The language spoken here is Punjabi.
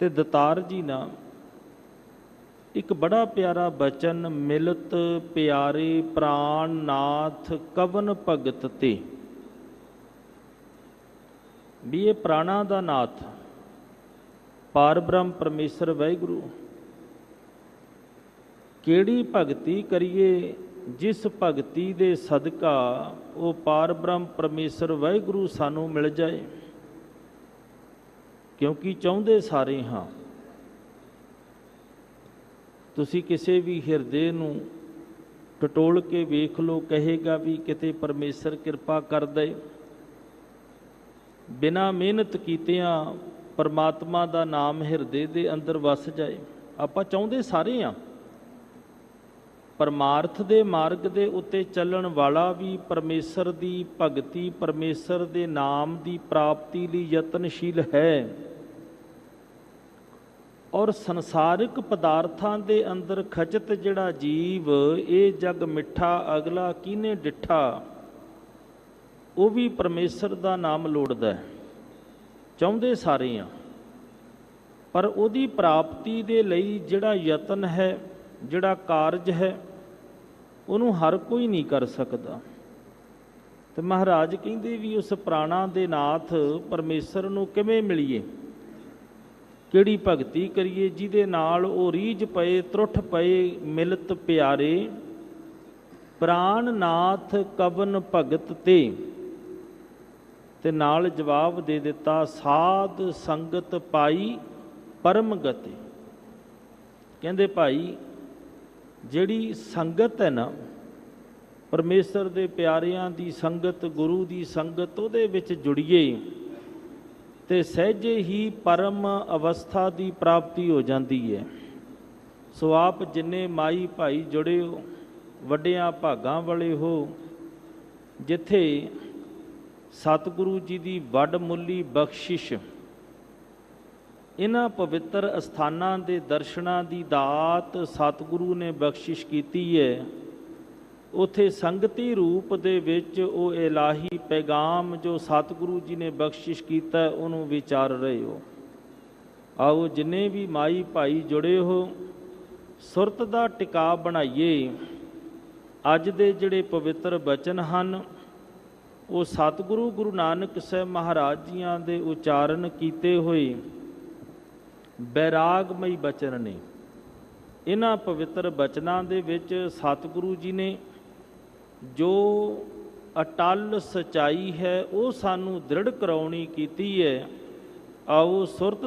ਤੇ ਦਤਾਰ ਜੀ ਨਾ, ਇੱਕ ਬੜਾ ਪਿਆਰਾ ਬਚਨ, ਮਿਲਤ ਪਿਆਰੇ ਪ੍ਰਾਨ ਨਾਥ ਕਵਨ ਭਗਤ ਤੇ। ਵੀ ਇਹ ਪ੍ਰਾਣਾ ਦਾ ਨਾਥ ਪਾਰਬ੍ਰਹਮ ਪਰਮੇਸ਼ਰ ਵਾਹਿਗੁਰੂ ਕਿਹੜੀ ਭਗਤੀ ਕਰੀਏ, ਜਿਸ ਭਗਤੀ ਦੇ ਸਦਕਾ ਉਹ ਪਾਰਬ੍ਰਹਮ ਪਰਮੇਸ਼ਰ ਵਾਹਿਗੁਰੂ ਸਾਨੂੰ ਮਿਲ ਜਾਏ। ਕਿਉਂਕਿ ਚਾਹੁੰਦੇ ਸਾਰੇ ਹਾਂ। ਤੁਸੀਂ ਕਿਸੇ ਵੀ ਹਿਰਦੇ ਨੂੰ ਟਟੋਲ ਕੇ ਵੇਖ ਲਓ ਕਹੇਗਾ ਵੀ ਕਿਤੇ ਪਰਮੇਸ਼ਰ ਕਿਰਪਾ ਕਰ ਦੇ ਬਿਨਾ ਮਿਹਨਤ ਕੀਤਿਆਂ ਪਰਮਾਤਮਾ ਦਾ ਨਾਮ ਹਿਰਦੇ ਦੇ ਅੰਦਰ ਵਸ ਜਾਏ। ਆਪਾਂ ਚਾਹੁੰਦੇ ਸਾਰੇ ਆ ਪਰਮਾਰਥ ਦੇ ਮਾਰਗ ਦੇ ਉੱਤੇ ਚੱਲਣ ਵਾਲਾ ਵੀ ਪਰਮੇਸ਼ਰ ਦੀ ਭਗਤੀ, ਪਰਮੇਸ਼ਰ ਦੇ ਨਾਮ ਦੀ ਪ੍ਰਾਪਤੀ ਲਈ ਯਤਨਸ਼ੀਲ ਹੈ। ਔਰ ਸੰਸਾਰਿਕ ਪਦਾਰਥਾਂ ਦੇ ਅੰਦਰ ਖਚਤ ਜਿਹੜਾ ਜੀਵ, ਇਹ ਜਗ ਮਿੱਠਾ, ਅਗਲਾ ਕਿਨੇ ਡਿੱਠਾ? ਉਹ ਵੀ ਪਰਮੇਸ਼ਰ ਦਾ ਨਾਮ ਲੋੜਦਾ ਹੈ। ਚਾਹੁੰਦੇ ਸਾਰੇ ਆ। ਪਰ ਉਹਦੀ ਪ੍ਰਾਪਤੀ ਦੇ ਲਈ ਜਿਹੜਾ ਯਤਨ ਹੈ, ਜਿਹੜਾ ਕਾਰਜ ਹੈ, ਉਹਨੂੰ ਹਰ ਕੋਈ ਨਹੀਂ ਕਰ ਸਕਦਾ। ਤੇ ਮਹਾਰਾਜ ਕਹਿੰਦੇ ਵੀ ਉਸ ਪ੍ਰਾਣਾ ਦੇ ਨਾਥ ਪਰਮੇਸ਼ਰ ਨੂੰ ਕਿਵੇਂ ਮਿਲੀਏ? ਕਿਹੜੀ ਭਗਤੀ ਕਰੀਏ, ਜਿਹਦੇ ਨਾਲ ਉਹ ਰੀਝ ਪਏ, ਤਰੁੱਠ ਪਏ, ਮਿਲਤ ਪਿਆਰੇ। ਪ੍ਰਾਨ ਨਾਥ ਕਵਨ ਭਗਤ ਤੇ। ਤੇ ਨਾਲ ਜਵਾਬ ਦੇ ਦਿੱਤਾ, ਸਾਧ ਸੰਗਤ ਪਾਈ ਪਰਮ ਗਤੀ। ਕਹਿੰਦੇ ਭਾਈ, ਜਿਹੜੀ ਸੰਗਤ ਹੈ ਨਾ, ਪਰਮੇਸ਼ਰ ਦੇ ਪਿਆਰਿਆਂ ਦੀ ਸੰਗਤ, ਗੁਰੂ ਦੀ ਸੰਗਤ, ਉਹਦੇ ਵਿੱਚ ਜੁੜੀਏ। ਤੇ ਸਹਿਜੇ ਹੀ ਪਰਮ ਅਵਸਥਾ ਦੀ ਪ੍ਰਾਪਤੀ ਹੋ ਜਾਂਦੀ ਹੈ। ਸੋ ਆਪ ਜਿੰਨੇ ਮਾਈ ਭਾਈ ਜੁੜੇ ਹੋ, ਵੱਡਿਆਂ ਭਾਗਾਂ ਵਾਲੇ ਹੋ, ਜਿੱਥੇ ਸਤਿਗੁਰੂ ਜੀ ਦੀ ਵੱਡ ਮੁੱਲੀ ਬਖਸ਼ਿਸ਼ ਇਹਨਾਂ ਪਵਿੱਤਰ ਅਸਥਾਨਾਂ ਦੇ ਦਰਸ਼ਨਾਂ ਦੀ ਦਾਤ ਸਤਿਗੁਰੂ ਨੇ ਬਖਸ਼ਿਸ਼ ਕੀਤੀ ਹੈ। ਉਥੇ ਸੰਗਤੀ ਰੂਪ ਦੇ ਵਿੱਚ ਉਹ ਇਲਾਹੀ ਪੈਗਾਮ ਜੋ ਸਤਿਗੁਰੂ ਜੀ ਨੇ ਬਖਸ਼ਿਸ਼ ਕੀਤਾ, ਉਹਨੂੰ ਵਿਚਾਰ ਰਹੇ ਹੋ। ਆਓ ਜਿੰਨੇ ਵੀ ਮਾਈ ਭਾਈ ਜੁੜੇ ਹੋ, ਸੁਰਤ ਦਾ ਟਿਕਾ ਬਣਾਈਏ। ਅੱਜ ਦੇ ਜਿਹੜੇ ਪਵਿੱਤਰ ਬਚਨ ਹਨ, ਉਹ ਸਤਿਗੁਰੂ ਗੁਰੂ ਨਾਨਕ ਸਾਹਿਬ ਮਹਾਰਾਜ ਜੀਆਂ ਦੇ ਉਚਾਰਨ ਕੀਤੇ ਹੋਏ ਬੈਰਾਗਮਈ ਬਚਨ ਨੇ। ਇਹਨਾਂ ਪਵਿੱਤਰ ਬਚਨਾਂ ਦੇ ਵਿੱਚ ਸਤਿਗੁਰੂ ਜੀ ਨੇ ਜੋ ਅਟਲ ਸਚਾਈ ਹੈ ਉਹ ਸਾਨੂੰ ਦ੍ਰਿੜ ਕਰਾਉਣੀ ਕੀਤੀ ਹੈ। ਆਓ ਸੁਰਤ